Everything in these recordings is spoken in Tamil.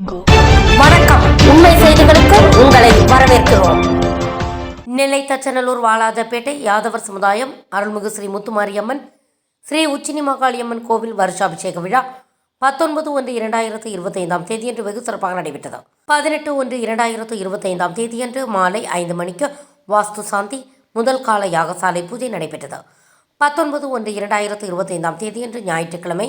வணக்கம். உண்மை செய்திகளுக்கு உங்களை வரவேற்கிறோம். நெல்லை தச்சநல்லூர் வாலாஜப்பேட்டை யாதவர் சமுதாயம் அருள்மிகு ஸ்ரீ முத்துமாரியம்மன் ஸ்ரீ உச்சினி மகாளியம்மன் கோவில் வருஷாபிஷேக விழா பத்தொன்பது ஒன்று இரண்டாயிரத்து இருபத்தைந்தாம் தேதியன்று வெகு சிறப்பாக நடைபெற்றது. பதினெட்டு ஒன்று இரண்டாயிரத்து இருபத்தைந்தாம் தேதியன்று மாலை ஐந்து மணிக்கு வாஸ்து சாந்தி முதல் கால யாகசாலை பூஜை நடைபெற்றது. பத்தொன்பது ஒன்று இரண்டாயிரத்து இருபத்தைந்தாம் தேதியன்று ஞாயிற்றுக்கிழமை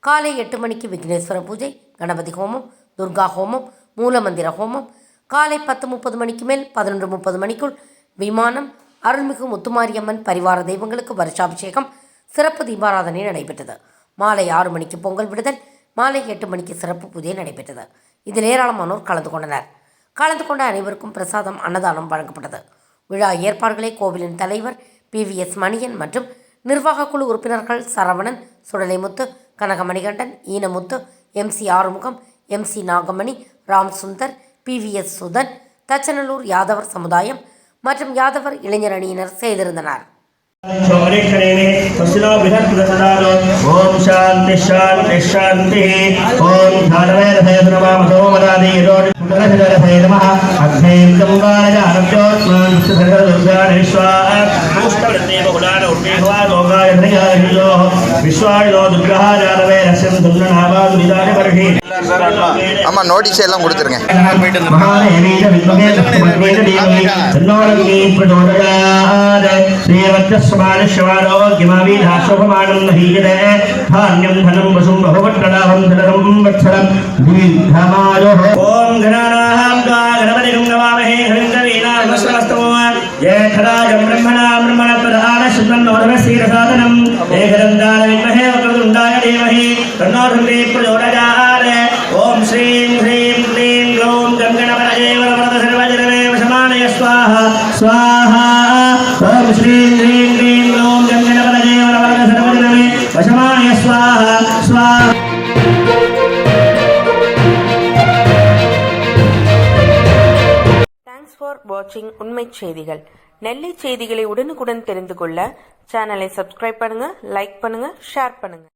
காலை எட்டு மணிக்கு விக்னேஸ்வர பூஜை கணபதி ஹோமம் துர்கா ஹோமம் மூலமந்திர ஹோமம். காலை பத்து முப்பது மணிக்கு மேல் பதினொன்று முப்பது மணிக்குள் விமானம் அருள்மிகு முத்துமாரியம்மன் பரிவார தெய்வங்களுக்கு வருஷாபிஷேகம் சிறப்பு தீபாராதனை நடைபெற்றது. மாலை ஆறு மணிக்கு பொங்கல் விடுதல் மாலை எட்டு மணிக்கு சிறப்பு பூஜை நடைபெற்றது. இதில் ஏராளமானோர் கலந்து கொண்டனர். கலந்து கொண்ட அனைவருக்கும் பிரசாதம் அன்னதானம் வழங்கப்பட்டது. விழா ஏற்பாடுகளை கோவிலின் தலைவர் பி வி எஸ் மணியன் மற்றும் நிர்வாக குழு உறுப்பினர்கள் Saravanan Sudalaimuthu Kanagamanikandan Eenamuthu M C Arumugam M C Nagamani Ram Sundar P V S Suthan Thachanallur Yadavar சமுதாயம் மற்றும் யாதவர் இளைஞரணியினர் செய்திருந்தனர் சோமரேஸ்வரேணே வசுதோ ஆமா நோட்டீஸ் எல்லாம் கொடுத்துருங்க ஓம் கணானாம் கணபதி குங்கவாமஹே ஹரிந்தவீனா விமஸ்வரஸ்தமோ ஏகராஜம் பிரம்மணா பிரம்மண பிரதான சுந்தம் நோரவ சீரசாதனம் ஏகதந்தார வித்மஹே வக்ரதுண்டாய தேமஹே കണ്ണോർഹൃദേ പ്രചോദജാഹാര ഓം ശ്രീം ഹ്രീം ക്ലീം ഗ്ലൗം ഗംഗണപരജേവരവരത സർവജനമേ വശമാണയ സ്വാഹ. സ്വാഹ. ഓം ശ്രീം ഹ്രീം ക്ലീം ഗ്ലൗം ഗംഗണപരജേവരവരത സർവജനമേ വശമാണയ സ്വാഹ. സ്വാഹ. தேங்க்ஸ் ஃபார் வாட்சிங் உண்மை செய்திகள் நெல்லை செய்திகளை உடனுக்குடன் தெரிந்து கொள்ள சேனலை சப்ஸ்கிரைப் பண்ணுங்க லைக் பண்ணுங்க ஷேர் பண்ணுங்க